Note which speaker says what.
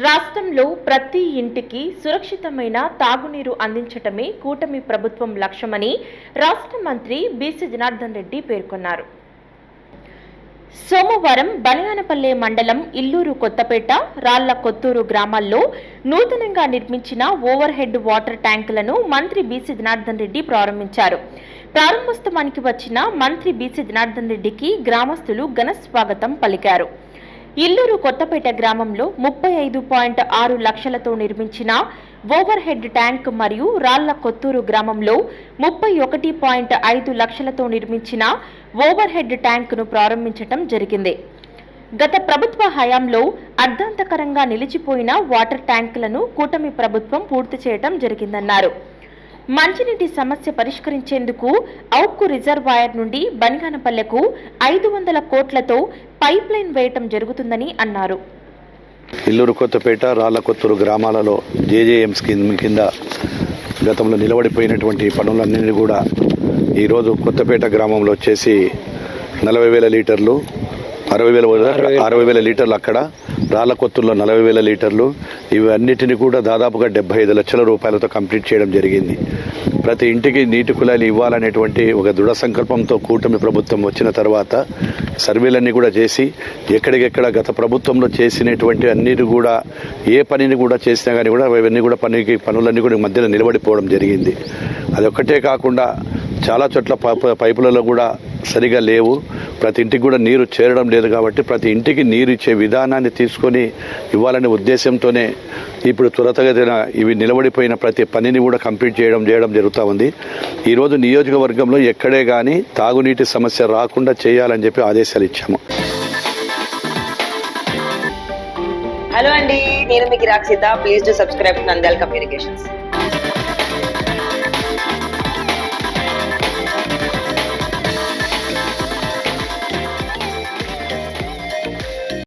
Speaker 1: రాష్ట్రంలో ప్రతి ఇంటికి సురక్షితమైన తాగునీరు అందించటమే కూటమి ప్రభుత్వం లక్ష్యమని రాష్ట్ర మంత్రి బీసీ జనార్దన్ రెడ్డి పేర్కొన్నారు. సోమవారం బలియానపల్లె మండలం ఇల్లూరు కొత్తపేట రాళ్ళ కొత్తూరు గ్రామాల్లో నూతనంగా నిర్మించిన ఓవర్ హెడ్ వాటర్ ట్యాంకులను మంత్రి బీసీ జనార్దన్ రెడ్డి ప్రారంభించారు. ప్రారంభోత్సవానికి వచ్చిన మంత్రి బీసీ జనార్దన్ రెడ్డికి గ్రామస్తులు ఘన స్వాగతం పలికారు. ఇల్లూరు కొత్తపేట గ్రామంలో ముప్పై ఐదు పాయింట్ ఆరు లక్షలతో నిర్మించిన ఓవర్ హెడ్ ట్యాంక్ మరియు రాళ్ళ కొత్తూరు గ్రామంలో ముప్పై ఒకటి పాయింట్ ఐదు లక్షలతో నిర్మించిన ఓవర్ హెడ్ ట్యాంకును ప్రారంభించటం జరిగింది. గత ప్రభుత్వ హయాంలో అర్ధాంతకరంగా నిలిచిపోయిన వాటర్ ట్యాంకులను కూటమి ప్రభుత్వం పూర్తి చేయడం జరిగిందన్నారు. మంచినీటి సమస్య పరిష్కరించేందుకు ఔక్కు రిజర్వాయర్ నుండి బనిగానపల్లెకు ఐదు వందల కోట్లతో పైప్ లైన్ వేయటం జరుగుతుందని అన్నారు.
Speaker 2: ఇల్లూరు కొత్తపేట రాళ్ళకొత్తూరు గ్రామాలలో జేజేఎం స్కీమ్ కింద గతంలో నిలబడిపోయినటువంటి పనులన్నింటినీ కూడా ఈరోజు కొత్తపేట గ్రామంలో వచ్చేసి నలభై వేల లీటర్లు అరవై వేల అరవై వేల లీటర్లు అక్కడ. రాళ్ళకొత్తూరులో నలభై వేల లీటర్లు. ఇవన్నిటిని కూడా దాదాపుగా డెబ్బై ఐదు లక్షల రూపాయలతో కంప్లీట్ చేయడం జరిగింది. ప్రతి ఇంటికి నీటి కుళాయిలు ఇవ్వాలనేటువంటి ఒక దృఢ సంకల్పంతో కూటమి ప్రభుత్వం వచ్చిన తర్వాత సర్వేలన్నీ కూడా చేసి ఎక్కడికెక్కడ గత ప్రభుత్వంలో చేసినటువంటి అన్నిటి కూడా ఏ పనిని కూడా చేసినా కానీ కూడా అవన్నీ కూడా పనికి పనులన్నీ కూడా మధ్యలో నిలబడిపోవడం జరిగింది. అదొక్కటే కాకుండా చాలా చోట్ల పైపు- పైపులలో కూడా సరిగా లేవు. ప్రతి ఇంటికి కూడా నీరు చేరడం లేదు కాబట్టి ప్రతి ఇంటికి నీరు ఇచ్చే విధానాన్ని తీసుకొని ఇవ్వాలనే ఉద్దేశంతోనే ఇప్పుడు త్వరతగతిన ఇవి నిలబడిపోయిన ప్రతి పనిని కూడా కంప్లీట్ చేయడం చేయడం జరుగుతూ ఉంది. ఈరోజు నియోజకవర్గంలో ఎక్కడే కానీ తాగునీటి సమస్య రాకుండా చేయాలని చెప్పి ఆదేశాలు ఇచ్చాము.
Speaker 3: హలో అండి నేను మీకు Rakshita please to subscribe Nandyal communications